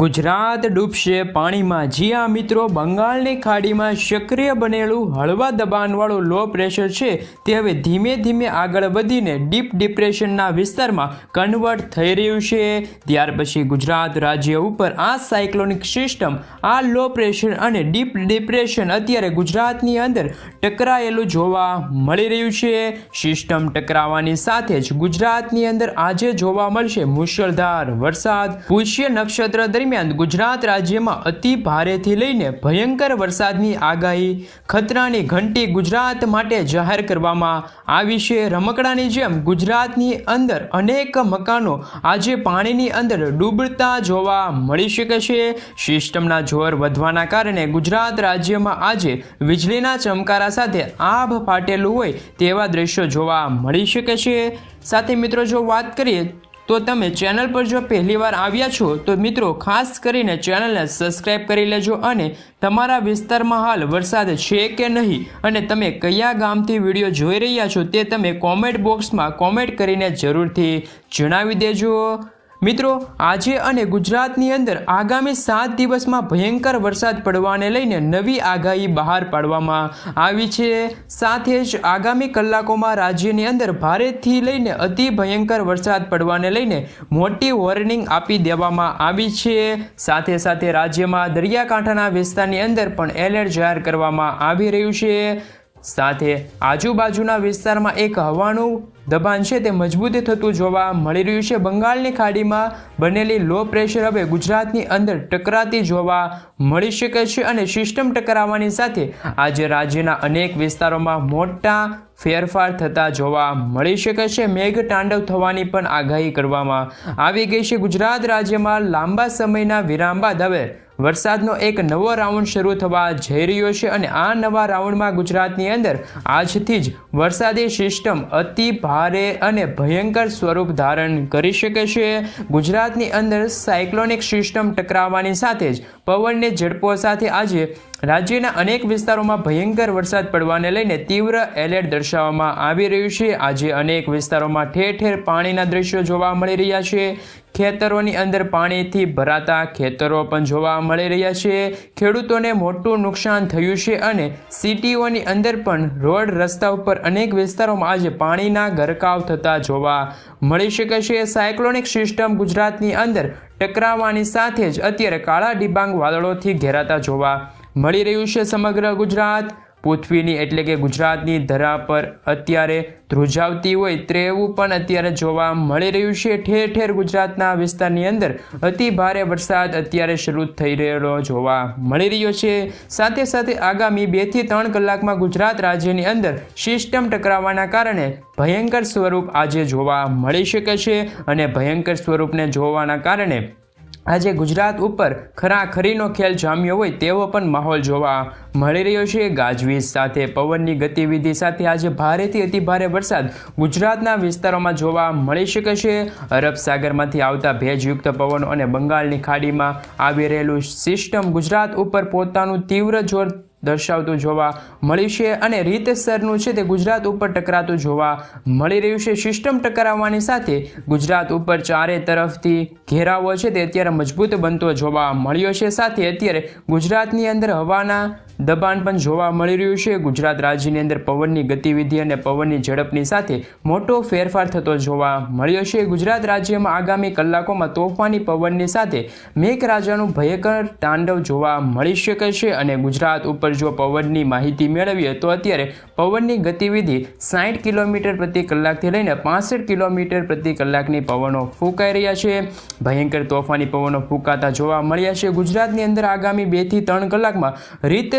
ગુજરાત ડૂબશે પાણીમાં. જી આ મિત્રો, બંગાળની ખાડીમાં સક્રિય બનેલું હળવા દબાણવાળું લો પ્રેશર છે. તે હવે ધીમે ધીમે આગળ વધીને ડીપ ડિપ્રેશનના વિસ્તારમાં કન્વર્ટ થઈ રહ્યું છે. ત્યાર પછી ગુજરાત રાજ્ય ઉપર આ સાયક્લોનિક સિસ્ટમ આ લો પ્રેશર અને ડીપ ડિપ્રેશન અત્યારે ગુજરાતની અંદર ટકરાયેલું જોવા મળી રહ્યું છે. સિસ્ટમ ટકરાવાની સાથે જ ગુજરાતની અંદર આજે જોવા મળશે મુશળધાર વરસાદ. પુષ્ય નક્ષત્ર દરમિયાન ગુજરાત રાજ્યમાં અતિ ભારેથી લઈને ભયંકર વરસાદની આગાહી, ખતરાની ઘંટી ગુજરાત માટે જાહેર કરવામાં આવી છે. રમકડાની જેમ ગુજરાતની અંદર અનેક મકાનો આજે પાણીની અંદર ડૂબતા જોવા મળી શકે છે. સિસ્ટમના જોર વધવાના કારણે ગુજરાત રાજ્યમાં આજે વીજળીના ચમકારા સાથે આભ ફાટેલું હોય તેવા દ્રશ્યો જોવા મળી શકે છે. સાથે મિત્રો, જો વાત કરીએ તો તમે ચેનલ પર જો પહેલીવાર આવ્યા છો, તો મિત્રો ખાસ કરીને ચેનલને સબસ્ક્રાઈબ કરી લેજો અને તમારા વિસ્તારમાં હાલ વરસાદ છે કે નહીં અને તમે કયા ગામથી વીડિયો જોઈ રહ્યા છો તે તમે કોમેન્ટ બોક્સમાં કોમેન્ટ કરીને જરૂરથી જણાવી દેજો. મિત્રો, આજે અને ગુજરાતની અંદર આગામી સાત દિવસમાં ભયંકર વરસાદ પડવાને લઈને નવી આગાહી બહાર પાડવામાં આવી છે. સાથે જ આગામી કલાકોમાં રાજ્યની અંદર ભારેથી લઈને અતિ ભયંકર વરસાદ પડવાને લઈને મોટી વોર્નિંગ આપી દેવામાં આવી છે. સાથે સાથે રાજ્યમાં દરિયાકાંઠાના વિસ્તારની અંદર પણ એલર્ટ જાહેર કરવામાં આવી રહ્યું છે. સાથે આજુબાજુના વિસ્તારમાં એક હવાનું દબાણ છે તે મજબૂત થતું જોવા મળી રહ્યું છે. બંગાળની ખાડીમાં બનેલી લો પ્રેશર હવે ગુજરાતની અંદર ટકરાતી જોવા મળી શકે છે અને સિસ્ટમ ટકરાવવાની સાથે આજે રાજ્યના અનેક વિસ્તારોમાં મોટા ફેરફાર થતા જોવા મળી શકે છે. મેઘ તાંડવ થવાની પણ આગાહી કરવામાં આવી ગઈ છે. ગુજરાત રાજ્યમાં લાંબા સમયના વિરામ બાદ હવે વરસાદનો એક નવો રાઉન્ડ શરૂ થવા જઈ રહ્યો છે અને આ નવા રાઉન્ડમાં ગુજરાતની અંદર આજથી જ વરસાદી સિસ્ટમ અતિ ભારે અને ભયંકર સ્વરૂપ ધારણ કરી શકે છે. ગુજરાતની અંદર સાયક્લોનિક સિસ્ટમ ટકરાવવાની સાથે જ પવનની ઝડપો સાથે આજે રાજ્યના અનેક વિસ્તારોમાં ભયંકર વરસાદ પડવાને લઈને તીવ્ર એલર્ટ દર્શાવવામાં આવી રહ્યું છે. આજે અનેક વિસ્તારોમાં ઠેર ઠેર પાણીના દ્રશ્યો જોવા મળી રહ્યા છે. ખેતરોની અંદર પાણીથી ભરાતા ખેતરો પણ જોવા મળી રહ્યા છે. ખેડૂતોને મોટું નુકસાન થયું છે અને સિટીઓની અંદર પણ રોડ રસ્તા ઉપર અનેક વિસ્તારોમાં આજે પાણીના ગરકાવ થતા જોવા મળી શકે છે. સાયક્લોનિક સિસ્ટમ ગુજરાતની અંદર ટકરાવવાની સાથે જ અત્યારે કાળા ડિબાંગ વાદળોથી ઘેરાતા જોવા મળી રહ્યું છે સમગ્ર ગુજરાત. પૃથ્વીની એટલે કે ગુજરાતની ધરા પર અત્યારે ધ્રુજાવતી હોય તેવું પણ અત્યારે જોવા મળી રહ્યું છે. ઠેર ઠેર ગુજરાતના વિસ્તારની અંદર અતિ ભારે વરસાદ અત્યારે શરૂ થઈ રહેલો જોવા મળી રહ્યો છે. સાથે સાથે આગામી બેથી ત્રણ કલાકમાં ગુજરાત રાજ્યની અંદર સિસ્ટમ ટકરાવવાના કારણે ભયંકર સ્વરૂપ આજે જોવા મળી શકે છે અને ભયંકર સ્વરૂપને જોવાના કારણે આજે ગુજરાત ઉપર ખરાખરીનો ખેલ જામ્યો હોય તેવો પણ માહોલ જોવા મળી રહ્યો છે. ગાજવીજ સાથે, પવનની ગતિવિધિ સાથે આજે ભારેથી અતિ ભારે વરસાદ ગુજરાતના વિસ્તારોમાં જોવા મળી શકે છે. અરબ સાગરમાંથી આવતા ભેજયુક્ત પવનો અને બંગાળની ખાડીમાં આવી રહેલું સિસ્ટમ ગુજરાત ઉપર પોતાનું તીવ્ર જોર દર્શાવતું જોવા મળ્યું છે અને રીતસરનું છે તે ગુજરાત ઉપર ટકરાતું જોવા મળી રહ્યું છે. સિસ્ટમ ટકરાવવાની સાથે ગુજરાત ઉપર ચારે તરફથી ઘેરાવો છે તે અત્યારે મજબૂત બનતો જોવા મળ્યો છે. સાથે અત્યારે ગુજરાતની અંદર હવાના દબાણ પણ જોવા મળી રહ્યું છે. ગુજરાત રાજ્યની અંદર પવનની ગતિવિધિ અને પવનની ઝડપની સાથે મોટો ફેરફાર થતો જોવા મળ્યો છે. ગુજરાત રાજ્યમાં આગામી કલાકોમાં તોફાની પવનની સાથે મેઘરાજાનું ભયંકર તાંડવ જોવા મળી શકે છે અને ગુજરાત ઉપર જો પવનની માહિતી મેળવીએ તો અત્યારે પવનની ગતિવિધિ સાઠ કિલોમીટર પ્રતિ કલાકથી લઈને પાસઠ કિલોમીટર પ્રતિ કલાકની પવનો ફૂંકાઈ રહ્યા છે. ભયંકર તોફાની પવનો ફૂંકાતા જોવા મળ્યા છે. ગુજરાતની અંદર આગામી બેથી ત્રણ કલાકમાં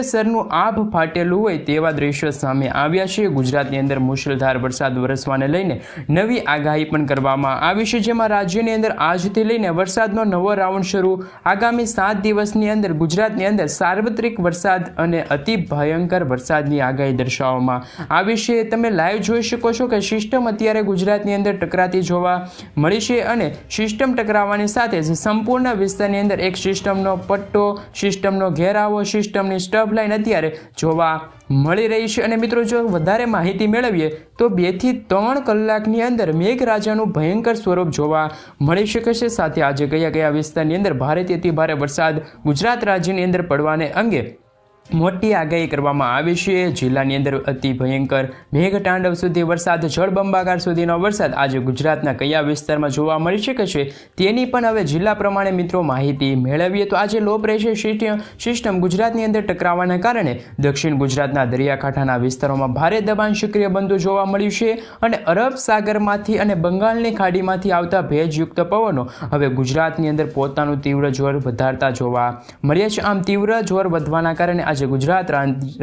રીતસરનું આભ ફાટેલું હોય તેવા દ્રશ્યો સામે આવ્યા છે. ગુજરાતની અંદર મુશળધાર વરસાદ વરસવાને લઈને નવી આગાહી પણ કરવામાં આવી છે. જેમાં રાજ્યની અંદર આજથી લઈને વરસાદનો નવો રાઉન્ડ શરૂ આગામી સાત દિવસની અંદર ગુજરાતની અંદર સાર્વત્રિક વરસાદ અને અતિ ભયંકર વરસાદની આગાહી દર્શાવવામાં આવી છે. તમે લાઈવ જોઈ શકો છો કે સિસ્ટમ અત્યારે ગુજરાતની અંદર ટકરાતી જોવા મળી છે અને સિસ્ટમ ટકરાવવાની સાથે જ સંપૂર્ણ વિસ્તારની અંદર એક સિસ્ટમનો પટ્ટો, સિસ્ટમનો ઘેરાવો, સિસ્ટમની સ્ટબ લાઇન અત્યારે જોવા મળી રહી છે. અને મિત્રો, જો વધારે માહિતી મેળવીએ, તો બેથી ત્રણ કલાકની અંદર મેઘરાજાનું ભયંકર સ્વરૂપ જોવા મળી શકે છે. સાથે આજે કયા કયા વિસ્તારની અંદર ભારેથી અતિ ભારે વરસાદ ગુજરાત રાજ્યની અંદર પડવાને અંગે મોટી આગાહી કરવામાં આવી છે. જિલ્લાની અંદર અતિ ભયંકર મેઘતાંડવ સુધી વરસાદ જળબંબાકાર સુધીનો વરસાદ આજે ગુજરાતના કયા વિસ્તારમાં જોવા મળી શકે છે તેની પણ હવે જિલ્લા પ્રમાણે મિત્રો માહિતી મેળવીએ તો આજે લો પ્રેશર સિસ્ટમ ગુજરાતની અંદર ટકરાવાના કારણે દક્ષિણ ગુજરાતના દરિયાકાંઠાના વિસ્તારોમાં ભારે દબાણ સક્રિય બનતું જોવા મળ્યું છે અને અરબ સાગરમાંથી અને બંગાળની ખાડીમાંથી આવતા ભેજયુક્ત પવનો હવે ગુજરાતની અંદર પોતાનું તીવ્ર જોર વધારતા જોવા મળ્યા છે. આમ તીવ્ર જોર વધવાના કારણે આજે ગુજરાત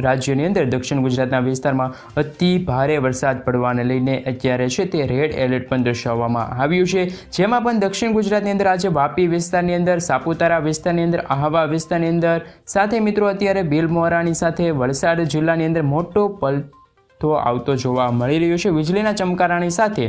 રાજ્યની અંદર દક્ષિણ ગુજરાતના વિસ્તારમાં અતિ ભારે વરસાદ પડવાને લઈને અત્યારે છે તે રેડ એલર્ટ પણ દર્શાવવામાં આવ્યું છે. જેમાં પણ દક્ષિણ ગુજરાતની અંદર આજે વાપી વિસ્તારની અંદર, સાપુતારા વિસ્તારની અંદર, આહવા વિસ્તારની અંદર, સાથે મિત્રો અત્યારે બિલમોરાની સાથે વલસાડ જિલ્લાની અંદર મોટો પલ તો આવતો જોવા મળી રહ્યો છે. વીજળીના ચમકારાની સાથે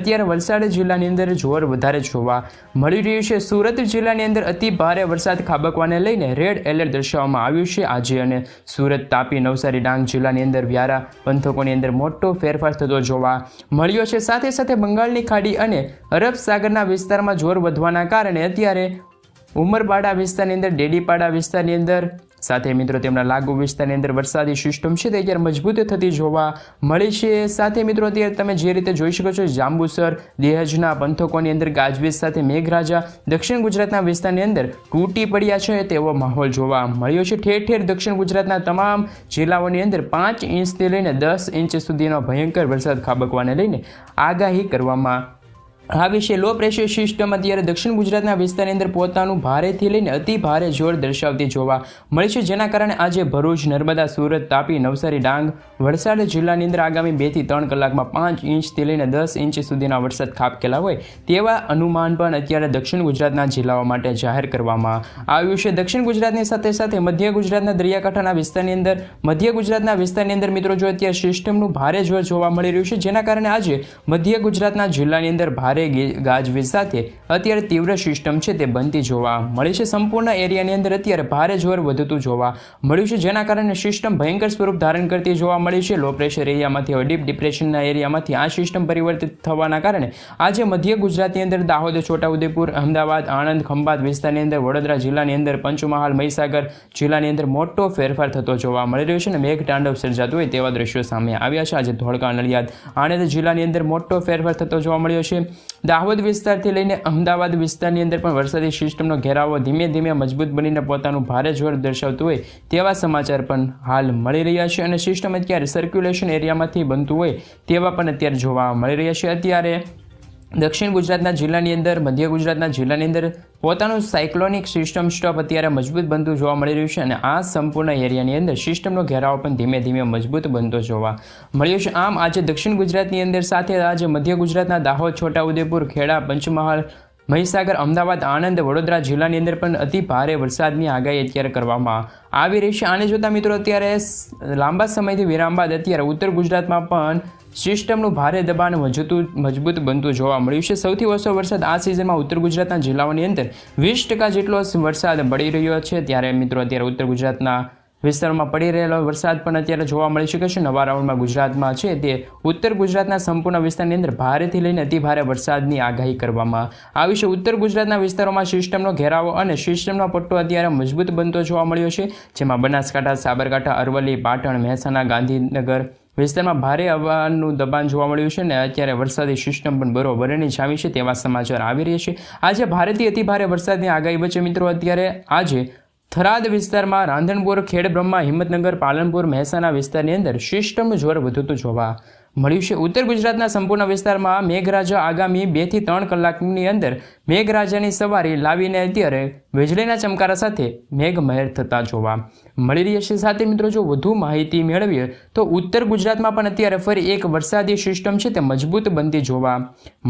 અત્યારે વલસાડ જિલ્લાની અંદર જોર વધારે જોવા મળી રહ્યું છે. સુરત જિલ્લાની અંદર અતિ ભારે વરસાદ ખાબકવાને લઈને રેડ એલર્ટ દર્શાવવામાં આવ્યું છે. આજે અને સુરત તાપી નવસારી ડાંગ જિલ્લાની અંદર વ્યારા પંથકોની અંદર મોટો ફેરફાર થતો જોવા મળ્યો છે. સાથે સાથે બંગાળની ખાડી અને અરબ સાગરના વિસ્તારમાં જોર વધવાના કારણે અત્યારે ઉમરપાડા વિસ્તારની અંદર, ડેડીપાડા વિસ્તારની અંદર સાથે મિત્રો તેમના લાગુ વિસ્તારની અંદર વરસાદી સિસ્ટમ છે તે અત્યારે મજબૂત થતી જોવા મળી છે. સાથે મિત્રો અત્યારે તમે જે રીતે જોઈ શકો છો, જાંબુસર, દેહજના પંથકોની અંદર, ગાજવીજ સાથે મેઘરાજા, દક્ષિણ ગુજરાતના વિસ્તારની અંદર તૂટી પડ્યા છે તેવો માહોલ જોવા મળ્યો છે. ઠેર ઠેર દક્ષિણ ગુજરાતના તમામ જિલ્લાઓની અંદર પાંચ ઇંચથી લઈને દસ ઇંચ સુધીનો ભયંકર વરસાદ ખાબકવાને લઈને આગાહી કરવામાં આવી વિશે લો પ્રેશર સિસ્ટમ અત્યારે દક્ષિણ ગુજરાતના વિસ્તારની અંદર પોતાનું ભારેથી લઈને અતિ ભારે જોર દર્શાવતી જોવા મળી છે. જેના કારણે આજે ભરૂચ, નર્મદા, સુરત, તાપી, નવસારી, ડાંગ, વલસાડ જિલ્લાની અંદર આગામી બેથી ત્રણ કલાકમાં પાંચ ઇંચથી લઈને દસ ઇંચ સુધીના વરસાદ ખાબકેલા હોય તેવા અનુમાન પણ અત્યારે દક્ષિણ ગુજરાતના જિલ્લાઓ માટે જાહેર કરવામાં આવ્યું છે. દક્ષિણ ગુજરાતની સાથે સાથે મધ્ય ગુજરાતના દરિયાકાંઠાના વિસ્તારની અંદર મધ્ય ગુજરાતના વિસ્તારની અંદર મિત્રો જો અત્યારે સિસ્ટમનું ભારે જોર જોવા મળી રહ્યું છે, જેના કારણે આજે મધ્ય ગુજરાતના જિલ્લાની અંદર ભારે ગે- ગાજવીજ સાથે અત્યારે તીવ્ર સિસ્ટમ છે તે બનતી જોવા મળી છે. સંપૂર્ણ એરિયાની અંદર અત્યારે ભારે જોર વધતું જોવા મળ્યું છે, જેના કારણે સિસ્ટમ ભયંકર સ્વરૂપ ધારણ કરતી જોવા મળી છે. લો પ્રેશર એરિયામાંથી હવે ડીપ ડિપ્રેશનના એરિયામાંથી આ સિસ્ટમ પરિવર્તિત થવાના કારણે આજે મધ્ય ગુજરાતની અંદર દાહોદ, છોટાઉદેપુર, અમદાવાદ, આણંદ, ખંભાત વિસ્તારની અંદર, વડોદરા જિલ્લાની અંદર, પંચમહાલ, મહીસાગર જિલ્લાની અંદર મોટો ફેરફાર થતો જોવા મળી રહ્યો છે અને મેઘ તાંડવ સર્જાતું હોય તેવા દ્રશ્યો સામે આવ્યા છે. આજે ધોળકા, નડિયાદ, આણંદ જિલ્લાની અંદર મોટો ફેરફાર થતો જોવા મળ્યો છે. દાહોદ વિસ્તારથી લઈને અમદાવાદ વિસ્તારની અંદર પણ વરસાદી સિસ્ટમનો ઘેરાવો ધીમે ધીમે મજબૂત બનીને પોતાનું ભારે જોર દર્શાવતું હોય તેવા સમાચાર પણ હાલ મળી રહ્યા છે અને સિસ્ટમ અત્યારે સર્ક્યુલેશન એરિયામાંથી બનતું હોય તેવા પણ અત્યારે જોવા મળી રહ્યા છે. અત્યારે દક્ષિણ ગુજરાતના જિલ્લાની અંદર, મધ્ય ગુજરાતના જિલ્લાની અંદર પોતાનું સાયક્લોનિક સિસ્ટમ સ્ટોપ અત્યારે મજબૂત બનતું જોવા મળી રહ્યું છે અને આ સંપૂર્ણ એરિયાની અંદર સિસ્ટમનો ઘેરાવો પણ ધીમે ધીમે મજબૂત બનતો જોવા મળ્યો છે. આમ, આજે દક્ષિણ ગુજરાતની અંદર સાથે આજે મધ્ય ગુજરાતના દાહોદ છોટાઉદેપુર ખેડા, પંચમહાલ મહીસાગર, અમદાવાદ, આણંદ, વડોદરા જિલ્લાની અંદર પણ અતિ ભારે વરસાદની આગાહી અત્યારે કરવામાં આવી રહી છે. આને જોતા મિત્રો અત્યારે લાંબા સમયથી વિરામ બાદ અત્યારે ઉત્તર ગુજરાતમાં પણ સિસ્ટમનું ભારે દબાણ મજબૂત મજબૂત બનતું જોવા મળ્યું છે. સૌથી ઓછો વરસાદ આ સિઝનમાં ઉત્તર ગુજરાતના જિલ્લાઓની અંદર વીસ ટકા જેટલો વરસાદ મળી રહ્યો છે. ત્યારે મિત્રો અત્યારે ઉત્તર ગુજરાતના વિસ્તારમાં પડી રહેલો વરસાદ પણ અત્યારે જોવા મળી શકે છે. નવા રાઉન્ડમાં ગુજરાતમાં છે તે ઉત્તર ગુજરાતના સંપૂર્ણ વિસ્તારની અંદર ભારેથી લઈને અતિ ભારે વરસાદની આગાહી કરવામાં આવી છે. ઉત્તર ગુજરાતના વિસ્તારોમાં સિસ્ટમનો ઘેરાવો અને સિસ્ટમનો પટ્ટો અત્યારે મજબૂત બનતો જોવા મળ્યો છે, જેમાં બનાસકાંઠા, સાબરકાંઠા, અરવલ્લી, પાટણ, મહેસાણા, ગાંધીનગર વિસ્તારમાં ભારે હવાનું દબાણ જોવા મળ્યું છે અને અત્યારે વરસાદી સિસ્ટમ પણ બરોબરની જામી છે તેવા સમાચાર આવી રહ્યા છે. આજે ભારેથી અતિભારે વરસાદની આગાહી વચ્ચે મિત્રો અત્યારે આજે થરાદ વિસ્તારમાં રાંધણપુર ખેડબ્રહ્મા હિંમતનગર, પાલનપુર, મહેસાણા વિસ્તારની અંદર સિસ્ટમનું જોર વધતું જોવા મળ્યું છે. ઉત્તર ગુજરાતના સંપૂર્ણ વિસ્તારમાં મેઘરાજા આગામી બેથી ત્રણ કલાકની અંદર મેઘરાજાની સવારી લાવીને અત્યારે વીજળીના ચમકારા સાથે મેઘમહેર થતા જોવા મળી રહી છે. સાથે મિત્રો, જો વધુ માહિતી મેળવીએ તો ઉત્તર ગુજરાતમાં પણ અત્યારે ફરી એક વરસાદી સિસ્ટમ છે તે મજબૂત બનતી જોવા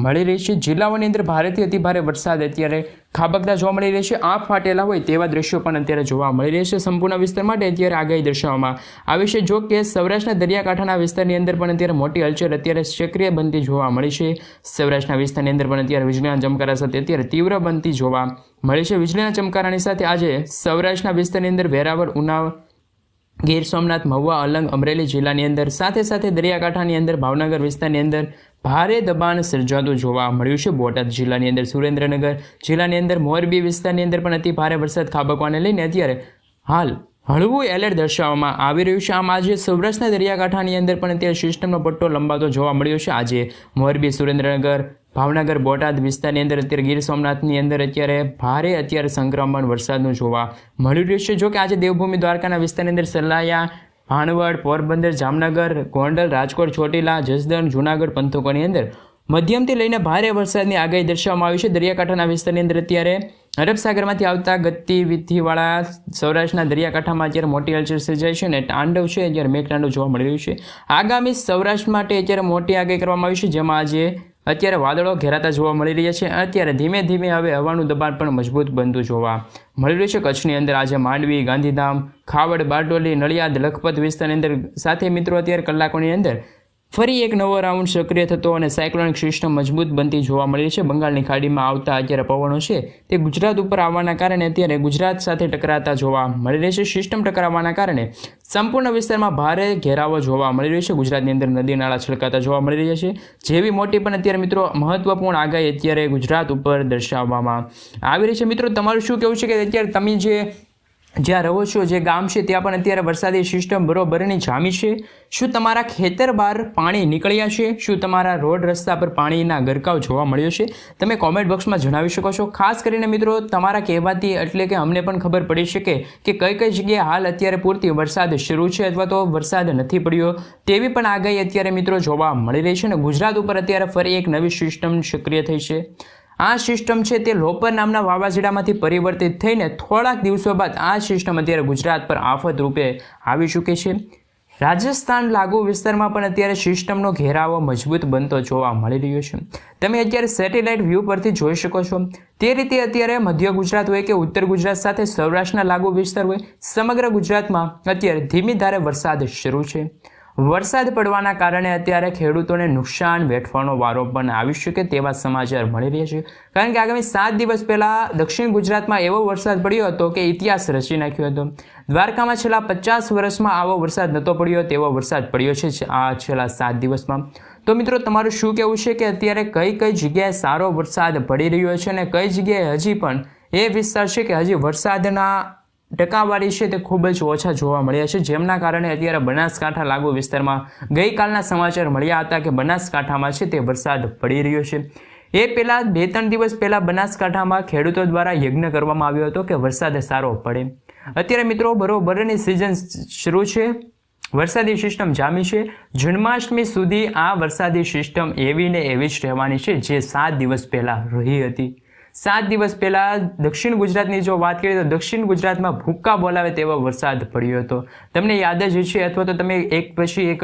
મળી રહી છે. જિલ્લાઓની અંદર ભારેથી અતિભારે વરસાદ અત્યારે ખાબકતા જોવા મળી રહેશે આંખ ફાટેલા હોય તેવા દ્રશ્યો પણ અત્યારે જોવા મળી રહેશે સંપૂર્ણ વિસ્તાર માટે અત્યારે આગાહી દર્શાવવામાં આવી છે. જો કે સૌરાષ્ટ્રના દરિયાકાંઠાના વિસ્તારની અંદર પણ અત્યારે મોટી હલચલ અત્યારે સક્રિય બનતી જોવા મળી છે. સૌરાષ્ટ્રના વિસ્તારની અંદર પણ અત્યારે વીજળીના ચમકારા સાથે અત્યારે તીવ્ર બનતી જોવા મળી છે. વીજળીના ચમકારાની સાથે આજે સૌરાષ્ટ્રના વિસ્તારની અંદર વેરાવળ, ઉનાવ, ગીર સોમનાથ, મહુવા, અલંગ, અમરેલી જિલ્લાની અંદર સાથે સાથે દરિયાકાંઠાની અંદર ભાવનગર વિસ્તારની અંદર ભારે દબાણ સર્જાતું જોવા મળ્યું છે. બોટાદ જિલ્લાની અંદર સુરેન્દ્રનગર જિલ્લાની અંદર મોરબી વિસ્તારની અંદર પણ અતિ ભારે વરસાદ ખાબકવાને લઈને અત્યારે હાલ હળવું એલર્ટ દર્શાવવામાં આવી રહ્યું છે. આમ આજે સૌરાષ્ટ્રના દરિયાકાંઠાની અંદર પણ અત્યારે સિસ્ટમનો પટ્ટો લંબાતો જોવા મળ્યો છે. આજે મોરબી, સુરેન્દ્રનગર, ભાવનગર, બોટાદ વિસ્તારની અંદર અત્યારે ગીર સોમનાથની અંદર અત્યારે ભારે અત્યારે સંક્રમણ વરસાદનું જોવા મળી રહ્યું છે. જો કે આજે દેવભૂમિ દ્વારકાના વિસ્તારની અંદર સલાયા ભાણવડ પોરબંદર, જામનગર, ગોંડલ, રાજકોટ, ચોટીલા, જસદણ, જૂનાગઢ પંથકોની અંદર મધ્યમથી લઈને ભારે વરસાદની આગાહી દર્શાવવામાં આવી છે. દરિયાકાંઠાના વિસ્તારની અંદર અત્યારે અરબસાગરમાંથી આવતા ગતિવિધિવાળા સૌરાષ્ટ્રના દરિયાકાંઠામાં અત્યારે મોટી હલચલ સર્જાય છે અને તાંડવ છે. અત્યારે મેઘતાંડવ જોવા મળી રહ્યું છે. આગામી સૌરાષ્ટ્ર માટે અત્યારે મોટી આગાહી કરવામાં આવી છે, જેમાં આજે અત્યારે વાદળો ઘેરાતા જોવા મળી રહ્યા છે અત્યારે ધીમે ધીમે હવે હવાનું દબાણ પણ મજબૂત બનતું જોવા મળી રહ્યું છે. કચ્છની અંદર આજે માંડવી, ગાંધીધામ, ખાવડ, બારડોલી, નડિયાદ, લખપત વિસ્તારની અંદર સાથે મિત્રો, અત્યારે કલાકોની અંદર ફરી એક નવો રાઉન્ડ સક્રિય થતો અને સાયક્લોનિક સિસ્ટમ મજબૂત બનતી જોવા મળી છે. બંગાળની ખાડીમાં આવતા અત્યારે પવનો છે તે ગુજરાત ઉપર આવવાના કારણે અત્યારે ગુજરાત સાથે ટકરાતા જોવા મળી રહી છે. સિસ્ટમ ટકરાવવાના કારણે સંપૂર્ણ વિસ્તારમાં ભારે ઘેરાવો જોવા મળી રહ્યો છે. ગુજરાતની અંદર નદી નાળા છલકાતા જોવા મળી રહ્યા છે. જેવી મોટી પણ અત્યારે મિત્રો મહત્વપૂર્ણ આગાહી અત્યારે ગુજરાત ઉપર દર્શાવવામાં આવી રહી છે. મિત્રો, તમારું શું કહેવું છે કે અત્યારે તમે જે જ્યાં રહો છો, જે ગામ છે, ત્યાં પણ અત્યારે વરસાદી સિસ્ટમ બરોબરની જામી છે. શું તમારા ખેતર બહાર પાણી નીકળ્યા છે? શું તમારા રોડ રસ્તા પર પાણીના ગરકાવ જોવા મળ્યો છે? તમે કોમેન્ટ બોક્સમાં જણાવી શકો છો. ખાસ કરીને મિત્રો, તમારા કહેવાથી એટલે કે અમને પણ ખબર પડી શકે કે કઈ કઈ જગ્યાએ હાલ અત્યારે પૂરતી વરસાદ શરૂ છે અથવા તો વરસાદ નથી પડ્યો. તેવી પણ આગાહી અત્યારે મિત્રો જોવા મળી રહી છે અને ગુજરાત ઉપર અત્યારે ફરી એક નવી સિસ્ટમ સક્રિય થઈ છે. આ સિસ્ટમ છે તે લોપર નામના વાવાઝોડામાંથી પરિવર્તિત થઈને થોડાક દિવસો બાદ આ સિસ્ટમ અત્યારે ગુજરાત પર આફત રૂપે આવી ચૂકી છે. રાજસ્થાન લાગુ વિસ્તારમાં પણ અત્યારે સિસ્ટમનો ઘેરાવો મજબૂત બનતો જોવા મળી રહ્યો છે. તમે અત્યારે સેટેલાઇટ વ્યૂ પરથી જોઈ શકો છો. તે રીતે અત્યારે મધ્ય ગુજરાત હોય કે ઉત્તર ગુજરાત સાથે સૌરાષ્ટ્રના લાગુ વિસ્તાર હોય, સમગ્ર ગુજરાતમાં અત્યારે ધીમી ધારે વરસાદ શરૂ છે. વરસાદ પડવાના કારણે અત્યારે ખેડૂતોને નુકસાન વેઠવાનો વારો પણ આવી શકે તેવા સમાચાર મળી રહ્યા છે. કારણ કે આગામી સાત દિવસ પહેલાં દક્ષિણ ગુજરાતમાં એવો વરસાદ પડ્યો હતો કે ઇતિહાસ રચી નાખ્યો હતો. દ્વારકામાં છેલ્લા પચાસ વર્ષમાં આવો વરસાદ નહોતો પડ્યો, તેવો વરસાદ પડ્યો છે આ છેલ્લા સાત દિવસમાં. તો મિત્રો, તમારું શું કહેવું છે કે અત્યારે કઈ કઈ જગ્યાએ સારો વરસાદ પડી રહ્યો છે અને કઈ જગ્યાએ હજી પણ એ વિસ્તાર છે કે હજી વરસાદના ટકાવારી છે તે ખૂબ જ ઓછા જોવા મળ્યા છે. જેમના કારણે અત્યારે બનાસકાંઠા લાગુ વિસ્તારમાં ગઈકાલના સમાચાર મળ્યા હતા કે બનાસકાંઠામાં છે તે વરસાદ પડી રહ્યો છે. એ પહેલાં બે ત્રણ દિવસ પહેલાં બનાસકાંઠામાં ખેડૂતો દ્વારા યજ્ઞ કરવામાં આવ્યો હતો કે વરસાદ સારો પડે. અત્યારે મિત્રો બરોબરની સિઝન શરૂ છે. વરસાદી સિસ્ટમ જામી છે. જન્માષ્ટમી સુધી આ વરસાદી સિસ્ટમ એવી ને એવી જ રહેવાની છે જે સાત દિવસ પહેલાં રહી હતી. સાત દિવસ પહેલાં દક્ષિણ ગુજરાતની જો વાત કરીએ તો દક્ષિણ ગુજરાતમાં ભૂક્કા બોલાવે તેવો વરસાદ પડ્યો હતો. તમને યાદ જ હશે અથવા તો તમે એક પછી એક